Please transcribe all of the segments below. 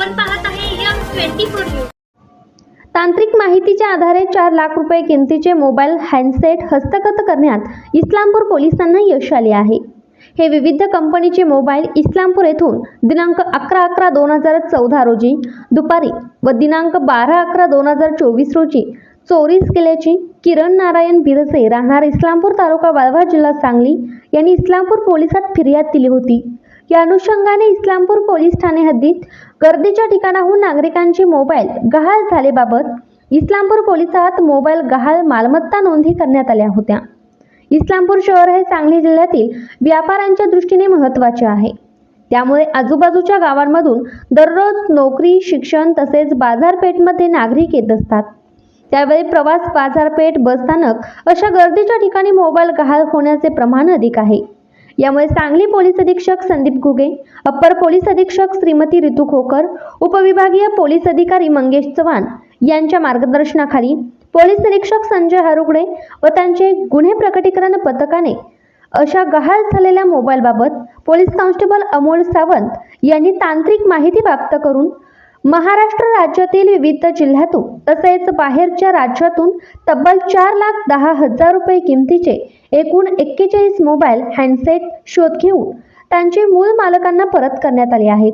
आपण पाहत आहे यम ट्वेंटी फोर न्यूज. तांत्रिक माहितीच्या आधारे चार लाख रुपये किमतीचे मोबाईल हँडसेट हस्तगत करण्यात इस्लामपूर पोलिसांना यश आले आहे. हे विविध कंपनीचे मोबाईल इस्लामपूर येथून दिनांक अकरा अकरा दोन हजार चौदा रोजी दुपारी व दिनांक बारा अकरा दोन हजार चोवीस रोजी चोरीस केल्याची किरण नारायण बिरसे राहणार इस्लामपूर तालुका वाळवा जिल्हा सांगली यांनी इस्लामपूर पोलिसात फिर्याद दिली होती. या अनुषंगाने इस्लामपूर पोलीस ठाणे हद्दीत गर्दीच्या ठिकाणाहून नागरिकांचे मोबाईल गहाळ झालेबाबत इस्लामपूर पोलिसात मोबाईल गहाळ मालमत्ता नोंदी करण्यात आल्या होत्या. इस्लामपूर शहर हे सांगली जिल्ह्यातील व्यापाऱ्यांच्या दृष्टीने महत्त्वाचे आहे. त्यामुळे आजूबाजूच्या गावांमधून दररोज नोकरी शिक्षण तसेच बाजारपेठमध्ये नागरिक येत असतात. त्यावेळी प्रवास बाजारपेठ बसस्थानक अशा गर्दीच्या ठिकाणी मोबाईल गहाळ होण्याचे प्रमाण अधिक आहे. यामुळे सांगली पोलीस अधीक्षक संदीप घुगे अप्पर पोलीस अधीक्षक श्रीमती ऋतू खोकर उपविभागीय पोलीस अधिकारी मंगेश चव्हाण यांच्या मार्गदर्शनाखाली पोलीस निरीक्षक संजय हरुगडे व त्यांचे गुन्हे प्रकटीकरण पथकाने अशा गहाळ झालेल्या मोबाईलबाबत पोलीस कॉन्स्टेबल अमोल सावंत यांनी तांत्रिक माहिती प्राप्त करून महाराष्ट्र राज्यातील विविध जिल्ह्यातून तसेच बाहेरच्या राज्यातून तब्बल चार लाख दहा हजार रुपये किमतीचे एकूण एक्केचाळीस मोबाईल हँडसेट शोध घेऊन त्यांचे मूळ मालकांना परत करण्यात आले आहेत.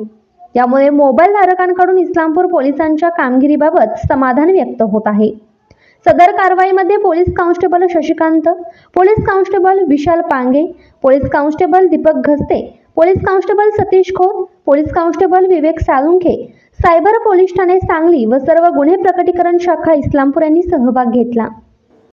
यामुळे मोबाईल धारकांकडून इस्लामपूर पोलिसांच्या कामगिरीबाबत समाधान व्यक्त होत आहे. सदर कारवाईमध्ये police constable Shashikant police constable Vishal Pange police constable Deepak Ghaste police constable Satish Khot police constable Vivek Salunkhe cyber police Thane Sangli व सर्व गुन्हे प्रकटीकरण शाखा इस्लामपूर यांनी सहभाग घेतला.